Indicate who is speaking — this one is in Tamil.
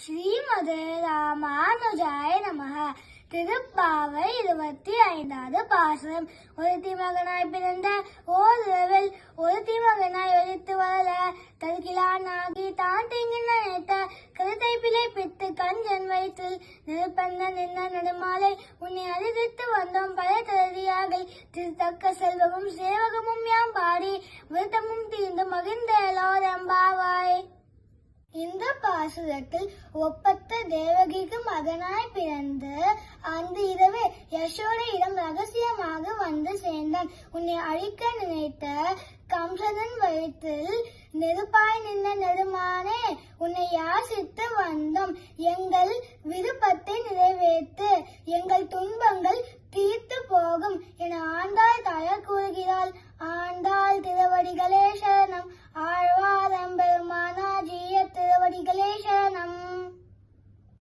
Speaker 1: ஸ்ரீமதே ராமானுஜாய நமக. திருப்பாவை இருபத்தி ஐந்தாவது பாசனம் ஒரு மகனாய் பிறந்த ஓர் இரவில் ஒரு மகனாய் ஒழித்து வளர தருகிலானாகி தான் தீங்கு நினைத்த கருத்தை பிழைப்பித்து ஜன் வயிற்றில் நிருப்பந்த நின்ன நெடுமாலை உன்னை அறிவித்து வந்தோம் பல தகுதியாக திருத்தக்க செல்வமும் சேவகமும் யாம் பாடி விருத்தமும் தீர்ந்து மகிழ்ந்தேலோரம்பாவாய் ரம்பா பாசுரத்தில் ஒப்பத்த தேவகிக்கு மகனாய் பிறந்து அந்த இரவு யசோதையிடம் ரகசியமாக வந்து சேர்ந்தான். உன்னை அழிக்க நினைத்த கம்சனன் வயிற்றில் நெருப்பாய் நின்ற நெருமானே உன்னை யாசித்து வந்தோம். எங்கள் விருப்பத்தை நிறைவேற்று. எங்கள் துன்பங்கள் தீர்த்து போகும் என ஆண்டாய் தயார் கூறுகிறாள். ஆண்டாள்